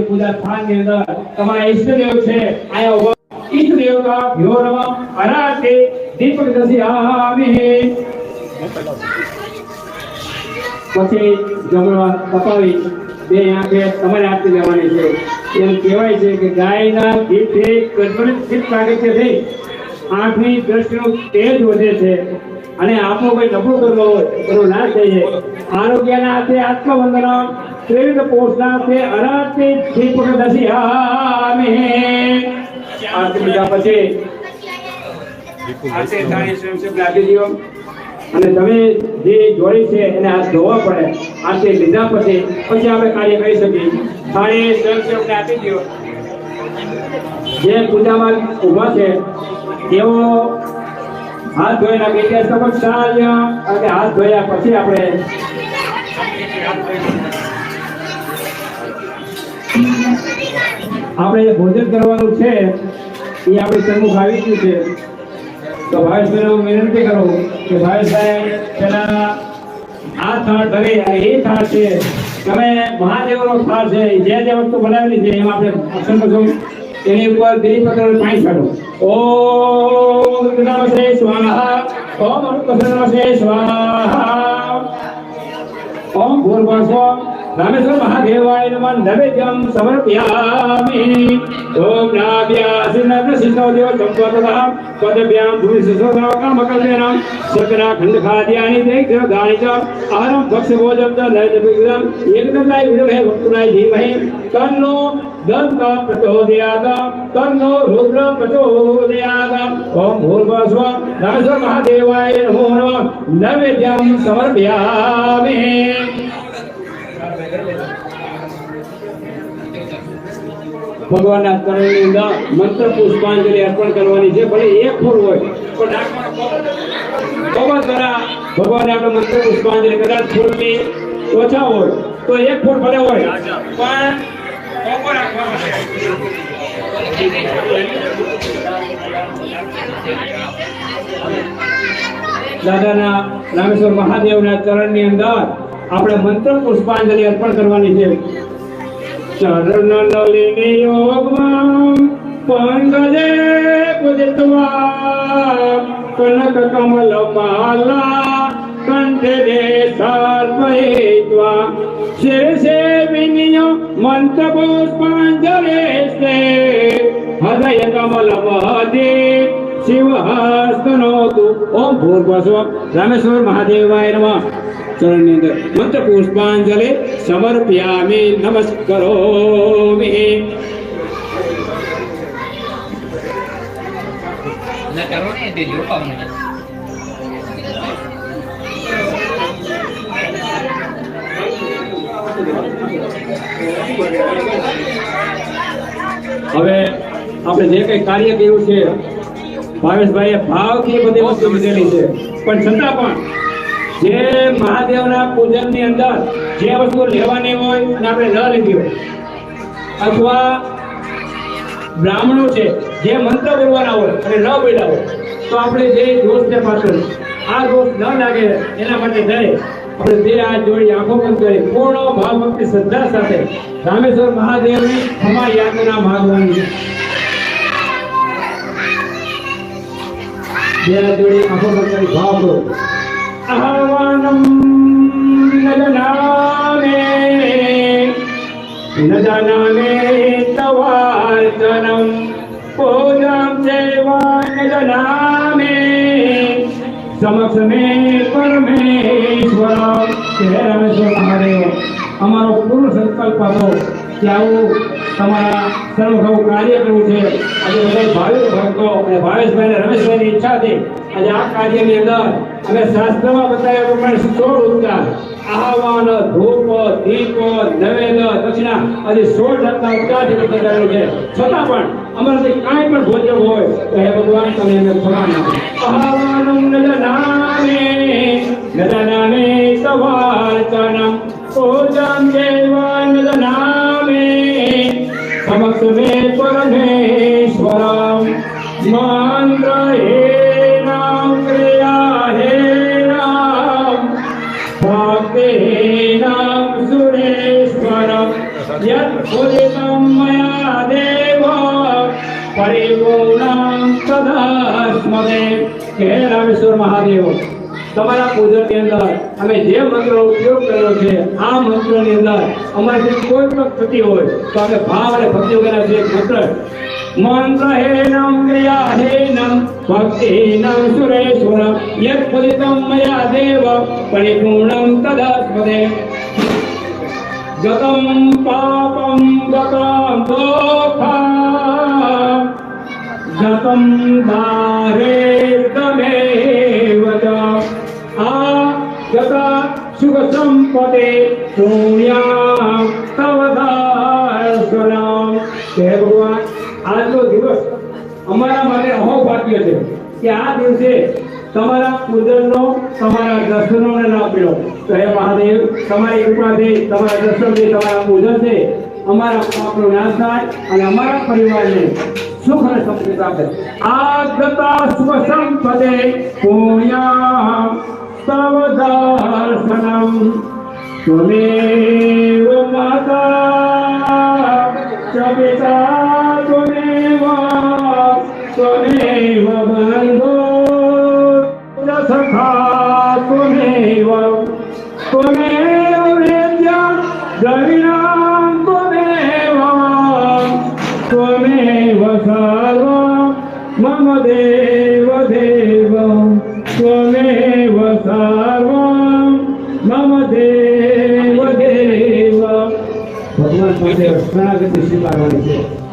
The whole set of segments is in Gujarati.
પૂજા સ્થાનની અંદર તમારા ઈષ્ટદેવ છે, આયા. ઈષ્ટદેવ કા ભ્યો અનાતે દીપક દસ્યામિ પછી જમણવા તપાવી બે આંખે તમારે આપી લેવાની છે. એમ કહેવાય છે કે ગાયના ઘીથી પ્રજ્વલિત ચિત્ત પ્રાગત્ય થઈ આંખની દ્રષ્ટિનું તેજ વધે છે. અને આપણું કોઈ નબળું કરવો હોય એનો નાશ થઈ જાય આરોગ્યના હાથે આત્મવંદનમ ત્રિવિધ પોષના હાથે અનાથે દીપક દસ્યામિ આરતી પૂજા પછી આરતી થાળી સ્વયંસેવકને આપી દ્યો. અને તમે જે જોડી છે એને હાથ ધોવા પડે, આરતી લીધા પછી પછી આપણે કાર્ય કરી શકીએ. થાળી સ્વયંસેવકને આપી દો જે પૂજામાં ઊભા છે, તેઓ હાથ ધોઈ નાખી સમક્ષ અને હાથ ધોયા પછી આપણે આપણે જે ભોજન કરવાનું છે, એ આપણે સન્મુખ આવી ગયું છે. તો ભાવેશભાઈને હું વિનંતી કરું કે ભાવેશભાઈ પેલા આ થાળ ધરી એ થાળ છે. તમે મહાદેવનો થાળ છે જે જે વસ્તુ બનાવેલી છે, એમાં આપણે અક્ષર કરશું એની ઉપર બિલીપત્ર પાણી છાડો ઓમ નમસ્તે સ્વાહા, ઓમ અનુકૃષ્ણ નમસ્તે સ્વાહા. ઓમ ભૂર્ભસ્વ રામેશ્વર મહાદેવાય નમઃ. નૈવેદ્યમ સમર્પયામિ. ઓમ નાભ્યાસિનમ સિદ્ધો દેવ સંપદઃ પદભ્યામ ભૂમિ સુસોદા કામકલ્યાણમ સકરા ખંડખાદ્યાનિ દેખ્ય દાનિ ચ આહારમ ભક્ષ ભોજમ ચ નૈત વિગ્રહમ એકદમલાય વિદમહે ભક્તુનાય ધીમહિ તન્નો દંત પ્રચોદયાત તન્નો રુદ્ર પ્રચોદયાત ઓમ ભૂર્ભસ્વ ભગવાનના ચરણની અંદર મંત્ર પુષ્પાંજલિ અર્પણ કરવાની છે ભલે એક ફૂલ હોય, પણ નાખવાનો દ્વારા ભગવાનને આપણે મંત્ર પુષ્પાંજલિ કદાચ ફૂલની ઓછા હોય, તો એક ફૂલ ભલે હોય, પણ. દાદાના રામેશ્વર મહાદેવના ચરણની અંદર આપણે મંત્ર પુષ્પાંજલિ અર્પણ કરવાની છે ચરણ નલિની યોગમાં પંકજે પૂજિત્વા કનક કમલ માલા કંઠે સર્પયિત્વા. શિરસે વિનિય મંત્ર પુષ્પાંજલિસ્તે હૃદય કમલ મહદે શિવ હસ્તનોતુ ઓમ ભૂર્વસ્વ રામેશ્વર મહાદેવાય નમઃ. ચરણની અંદર મંત્ર પુષ્પાંજલિ સમર્પ્યામિ નમસ્કરોમિ ના કરો ને તે જો પાવને હવે આપણે જે કઈ કાર્ય કર્યું છે ભાવેશભાઈએ ભાવથી એ બધી વસ્તુ લીધેલી છે. પણ છતાં પણ જે મહાદેવના પૂજનની અંદર જે વસ્તુ લેવાની હોય અને આપણે ન લીધી હોય. અથવા બ્રાહ્મણો છે, જે મંત્ર બોલવાના હોય અને ન બોલ્યા હોય, તો આપણે જે દોષને પાછળ આ દોષ ન લાગે એના માટે થઈ આપણે બે હાથ જોડી આંખો બંધ કરી પૂર્ણ ભાવ ભક્તિ શ્રદ્ધા સાથે રામેશ્વર મહાદેવની ક્ષમા યાત્રા માગવાની. છે બે હાથ જોડી આંખો બંધ કરી ભાવ કરો રામેશ્વર મહાદેવ અમારો પૂર્ણ સંકલ્પ હતો કે આવું તમારા સર્વસૌ કાર્ય કરવું છે. આજે બધા ભાવિક ભક્તો અને ભાવેશભાઈ રમેશભાઈની ઈચ્છા હતી આજે આ કાર્યની અંદર અમે શાસ્ત્રમાં બતાવ્યા પ્રમાણે સોળ ઉત્તાર. આહવાન, ધૂપ, દીપ, નવેલ, દક્ષિણા આજે સોળ જાતના ઉદ્ગારથી બતાવેલું છે. છતાં પણ અમારાથી કાંઈ પણ ભોજન હોય તો હે ભગવાન તમે ફળા નાખો આહવાનમ નજનામે નજનામે સવાચનમ પૂજમ દેવા નજનામે સમક્ષ મે પરમેશ્વરમ. મંત્ર તદસ્મદે કે રામેશ્વર મહાદેવ. તમારા પૂજનની અંદર અમે જે મંત્રનો ઉપયોગ કર્યો છે, આ મંત્રની અંદર અમારાથી કોઈ પણ ક્ષતિ હોય, તો અમે ભાવ અને ભક્તિ વગેરે છે મંત્ર મંત્ર હેનમ ક્રિયા હેનમ ભક્તિ હેનમ સુરેશ્વર યત મયા દેવ, પરિપૂર્ણમ તદસ્મદે. ગતમ પાપમ ગતમ દોખા આ ગત સુખ સંપદે શૂન્યા તવ હે ભગવાન આજનો દિવસ અમારા માટે અહોભાગ્ય છે કે આ દિવસે તમારા પૂજનનો તમારા દર્શનનો લાભ મળ્યો તો હે મહાદેવ, તમારી કૃપાથી, તમારા દર્શનથી, તમારા પૂજનથી અમારા પાપનો નાશ થાય અને અમારા પરિવારને સુખ થાય. આગતા સ્વસંપદે સંપદે પુણ્યા તવ દર્શનમ ત્વમેવ માતા ચ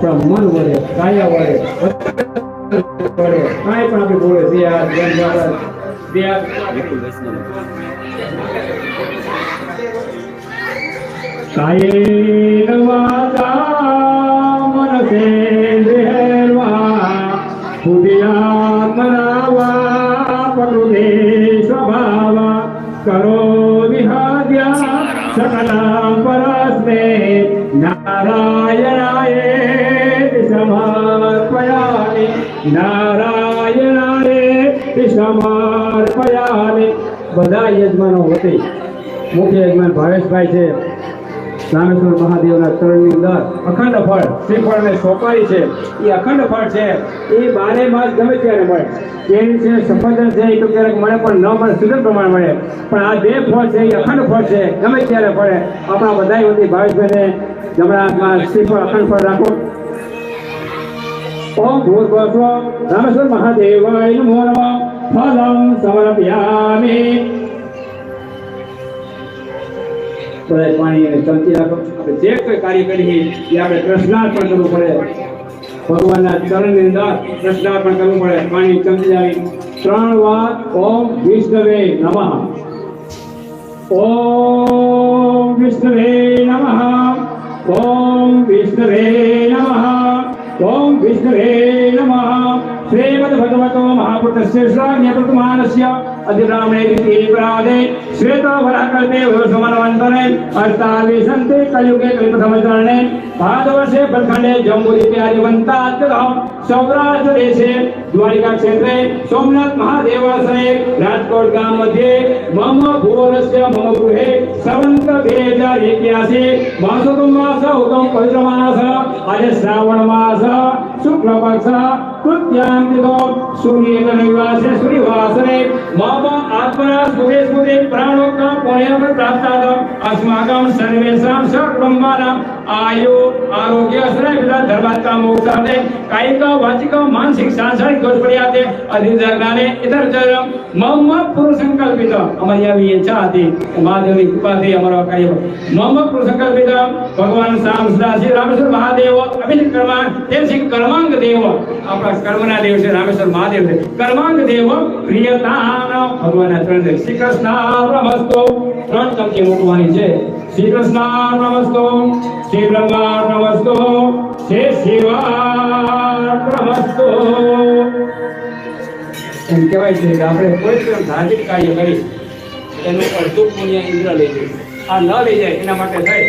છે આપણા મન વડે કાયા વડે વડે કાંઈ પણ આપણે બોલે દયા ધ્યાન દ્વારા દયા કાયેન વાચા મનસેન્દ્રિયર્વા સમર્પયામિ કૃષ્ણમાર્પયામે બધા યજમાનો વતી મુખ્ય યજમાન ભાવેશભાઈ છે. રામેશ્વર મહાદેવના ચરણની અંદર અખંડ ફળ શ્રીફળ અને સોપારી છે. એ અખંડ ફળ છે. એ બારે માસ ગમે ત્યારે મળે. કેરી છે સફરજન છે, એ તો ક્યારેક મળે પણ ન મળે સુધર પ્રમાણ મળે. પણ આ બે ફળ છે, એ અખંડ ફળ છે, ગમે ત્યારે પડે આપણા બધા વતી ભાવેશભાઈને જમણા શ્રીફળ અખંડ ફળ રાખો. ઓમ ભૂર્ભુવ રામેશ્વર મહાદેવાય નમો નમઃ ફલમ સમર્પયામિ બધાય પાણી અને ચમચી રાખો આપણે જે કોઈ કાર્ય કરીએ એ આપણે કૃષ્ણાર્પણ કરવું પડે ભગવાનના ચરણની અંદર કૃષ્ણાર્પણ કરવું પડે પાણી ચમચી આવી ત્રણ વાર ઓમ વિષ્ણવે નમઃ ઓમ વિષ્ણવે નમઃ ઓમ વિષ્ણવે નમઃ ઓમ વિષ્ણવે નમઃ શ્રીમદ ભગવતો મહાપુરુષસ્ય શ્રાવ્ય પ્રતમાનસ્ય અધિરામણે દિતિ પ્રાદે શ્વેતવરાકલ્પે વસમનવંતરે અષ્ટાવિશન્તે કલિયુગે કલિપ્રથમચરણે ભાદવર્ષે પ્રખંડે सौराष्ट्र देशे द्वारिका क्षेत्रे सोमनाथ महादेवासने राजकोट गावमध्ये मम भुवनस्य मम गृहे सवंत भेद एकियासी वासुकुंभास हुकम पवित्र मास श्रावण मास शुक्ल पक्ष कृत्यांतितो सूर्येत निवासे सूर्यवासने मम आत्मना सुरे सुरे प्राणोक्ता पुण्यम प्राप्तात अस्माकं सर्वेषां सकुटुंबानां आयु आरोग्य असणे विधा धर्मात्मा मोक्षाने काही પર્યાતે અધિકાર જ્ઞાને ઇતર ચર મમ પુરુષ સંકલ્પિત અમારી ઈચ્છા હતી મહાદેવની કૃપાથી અમારો કાર્ય મમ પુરુષ સંકલ્પિત ભગવાન શામ સદા શ્રી રામેશ્વર મહાદેવ, અભિષેક કર્મા, તે શ્રી કર્માંગ દેવ. આપણા કર્મના દેવ છે રામેશ્વર મહાદેવ છે. કર્માંગ દેવ પ્રિયતાન ભગવાનના ત્રણ શ્રી કૃષ્ણ ત્રણ ચમચી મૂકવાની છે. શ્રી કૃષ્ણ નમસ્તો શ્રી બ્રહ્મા નમસ્તો શ્રી શિવા નમસ્તો એમ કહેવાય છે કે આપણે કોઈ પણ ધાર્મિક કાર્ય કરી એનું અડધું પુણ્ય ઇન્દ્ર લઈ જાય આ ન લઈ જાય એના માટે થાય.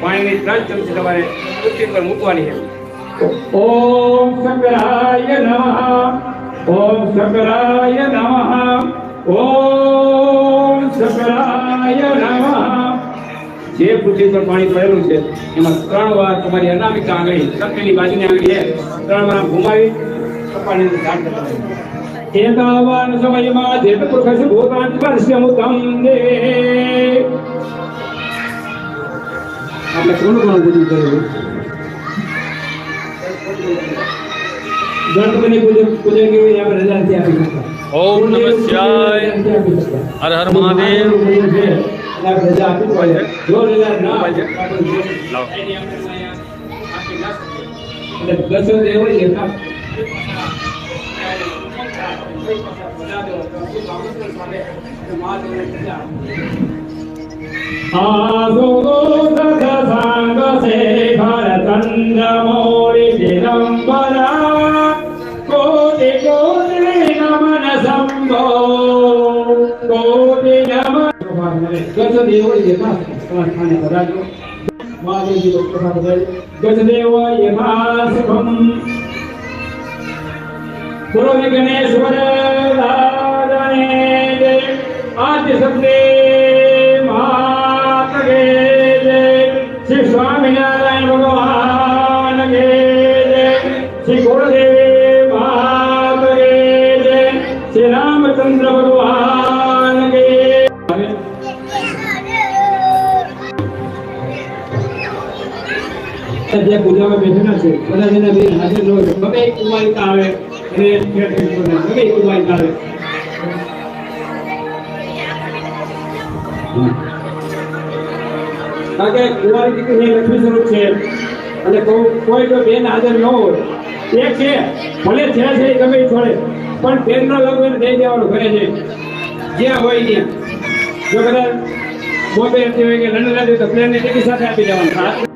પાણીની ત્રણ ચમચી તમારે પૃથ્વી પર મૂકવાની છે. ઓમ શંકરાય નમઃ ઓમ શંકરાય નમઃ ઓમ શંકરાય નમઃ. જે પૃથ્વી પર પાણી ભરેલું છે એમાં ત્રણ વાર તમારી અનામિકા આંગળી સત્યની બાજુની આંગળી ત્રણ વાર ઘુમાવી કપાળની ઝાડ કરતા ભૂતાન સ્પર્શ્યમુ તમને આપણે કોણ કોણ પૂજન કર્યું? ગણપતિ પૂજન પૂજન કેવી આપણે રજા આપી ઓમ નમઃ શિવાય. હર હર મહાદેવ. આપણે રજા આપવી પડે જો રજા ના આપે. એટલે દસો હોય દત સંગ સે ભરતંદ્ર નમન ગજ દેવ યથા સ્થાને બધાજો. મહાદેવજી નો પ્રસાદ બધાય ગજ દેવ યથા સુખમ બોલો ગણેશ વરદાને આદ્ય કે જય શ્રી સ્વામિનારાયણ ભગવાન કે શ્રી ગુરુદેવ માત શ્રી રામચંદ્ર ભગવાન જે પૂજામાં બેઠેલા છે, બધા જેના બે હાજર ન હોય, ગમે કુમારિકા આવે, એને. ગમે કુમારિકા આવે. એ છે. જો ભલે છે છે ગમે પણ બેનનો લગ્ન દઈ દેવાનું ઘરે છે જ્યાં હોય જો કે લંડન સાથે આપી દેવાનું.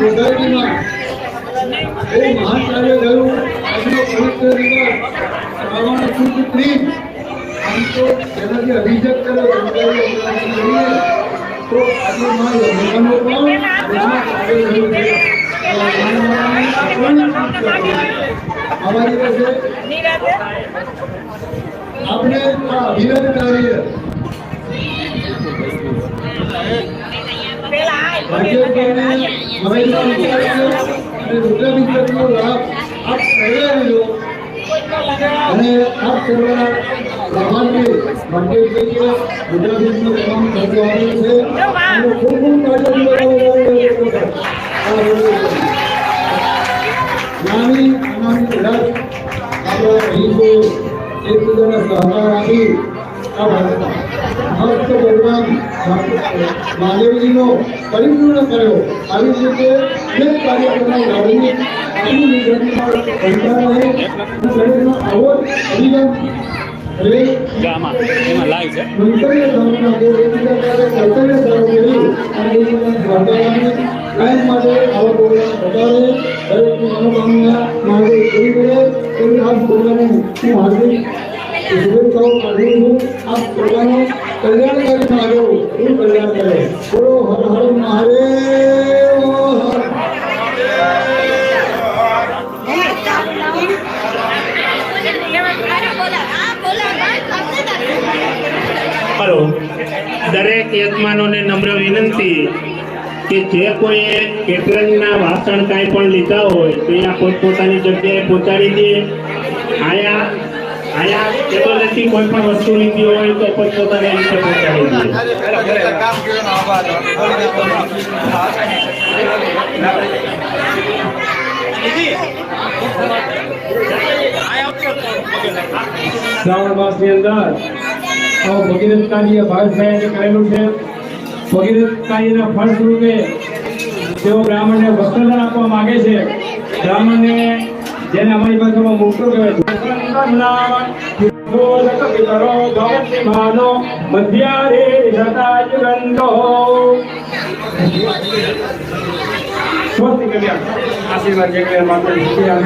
બહુ મહાન કાર્ય થયું આજનો પવિત્ર આમ તો તેનાથી અભિષેક કરે ગંગાજી તો આજે કાર્ય આપણે આ અભિનંદન કાર્ય રાજ્યપાલને મહેન્દ્ર વિચાર્યો અને રુદ્રાભિષેકનો લાભ આપ સર્વે લો અને આપ સર્વના લાભાર્થી મંડળીય રુદ્રાભિષેકનો તમામ ખર્ચો આવે છે અને ખૂબ ખૂબ સહકાર આપી આ મસ્ત ભગવાન મહાદેવજીનો પરિપૂર્ણ કર્યો. આવી જ રીતે અનેક કાર્યક્રમો લાવીને આપણી ગુજરાતમાં શરીરનો આવો અભિગમ માટે મનોકામના હું હાર્દિક શુભેચ્છાઓ પાઠવું છું. આપ પ્રોગ્રામો કલ્યાણકારી મારો એ કલ્યાણ કરે બોલો હર હર મહાદેવ હલો. દરેક યજમાનોને નમ્ર વિનંતી કે જે કોઈએ કેટરંગના વાસણ કાંઈ પણ લીધા હોય તો અહીંયા પોતપોતાની જગ્યાએ પહોંચાડી દે. આયા એતો નથી, કોઈ પણ વસ્તુ લીધી હોય તો પોતપોતાની રીતે પહોંચાડી દે. શ્રાવણ માસની અંદર ભગીરથ કાર્ય ભાવેશભાઈએ કરેલું છે. ભગીરથ કાર્યના ફળ સ્વરૂપે તેઓ બ્રાહ્મણને વસ્ત્રદાન આપવા માંગે છે. બ્રાહ્મણને જેને અમારી ભાષામાં મોટો કહેવાય પિતરો ભવતિ માનો મધ્યારે સ્વસ્તિ કલ્યાણ આશીર્વાદ જે કલ્યાણ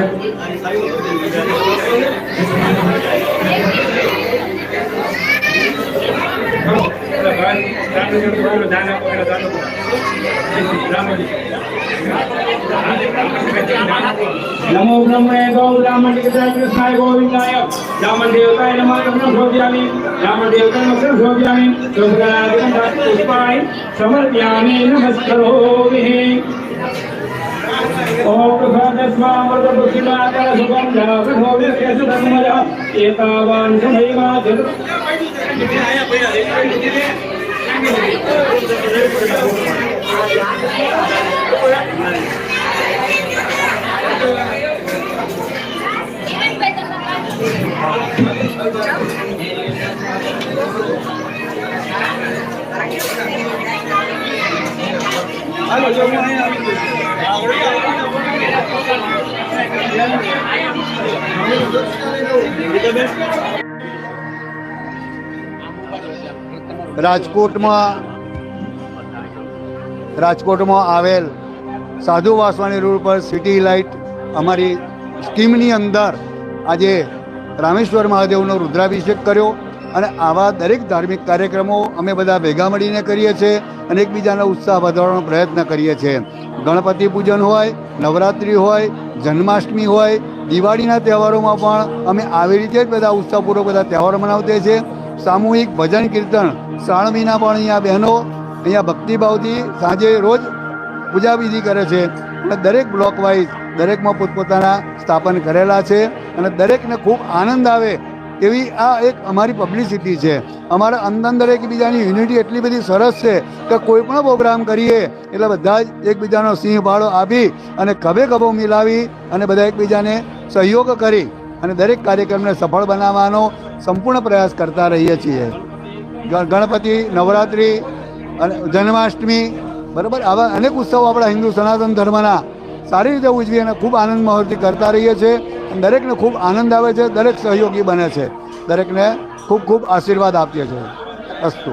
नमो ब्रह्मे गौ ब्राह्मण कृताय कृष्णाय गोविंदाय ब्राह्मण देवताय नमः कृष्ण शोभयामि ब्राह्मण देवताय नमः कृष्ण शोभयामि तुलसीदादिकं पुष्पाणि समर्पयामि नमस्करोमि ओम રાજકોટમાં રાજકોટમાં આવેલ સાધુ વાસવાણી રોડ પર સિટી લાઇટ અમારી સ્કીમની અંદર આજે રામેશ્વર મહાદેવનો રુદ્રાભિષેક કર્યો અને આવા દરેક ધાર્મિક કાર્યક્રમો અમે બધા ભેગા મળીને કરીએ છીએ અને એકબીજાનો ઉત્સાહ વધારવાનો પ્રયત્ન કરીએ છીએ. ગણપતિ પૂજન હોય, નવરાત્રિ હોય, જન્માષ્ટમી હોય, દિવાળીના તહેવારોમાં પણ અમે આવી રીતે જ બધા ઉત્સાહપૂર્વક બધા તહેવારો મનાવતા છીએ. સામૂહિક ભજન કીર્તન શ્રાવણીના પણ અહીંયા બહેનો અહીંયા ભક્તિભાવથી સાંજે રોજ પૂજા વિધિ કરે છે. અને દરેક બ્લોક વાઇઝ દરેકમાં પોતપોતાના સ્થાપન કરેલા છે અને દરેકને ખૂબ આનંદ આવે એવી આ એક અમારી પબ્લિસિટી છે. અમારા અંદર અંદર એકબીજાની યુનિટી એટલી બધી સરસ છે કે કોઈ પણ પ્રોગ્રામ કરીએ એટલે બધા જ એકબીજાનો સિંહ ભાળો આપી અને ખભે ખભો મિલાવી અને બધા એકબીજાને સહયોગ કરી અને દરેક કાર્યક્રમને સફળ બનાવવાનો સંપૂર્ણ પ્રયાસ કરતા રહીએ છીએ. ગણપતિ નવરાત્રિ અને જન્માષ્ટમી, બરાબર? આવા અનેક ઉત્સવો આપણા હિન્દુ સનાતન ધર્મના સારી રીતે ઉજવી અને ખૂબ આનંદ મહોરથી કરતા રહીએ છીએ અને દરેકને ખૂબ આનંદ આવે છે, દરેક સહયોગી બને છે. દરેકને ખૂબ ખૂબ આશીર્વાદ આપીએ છીએ. અસ્તુ.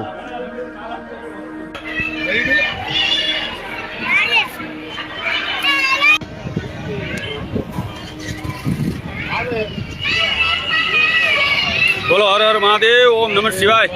બોલો, હર હર મહાદેવ, ઓમ નમઃ શિવાય.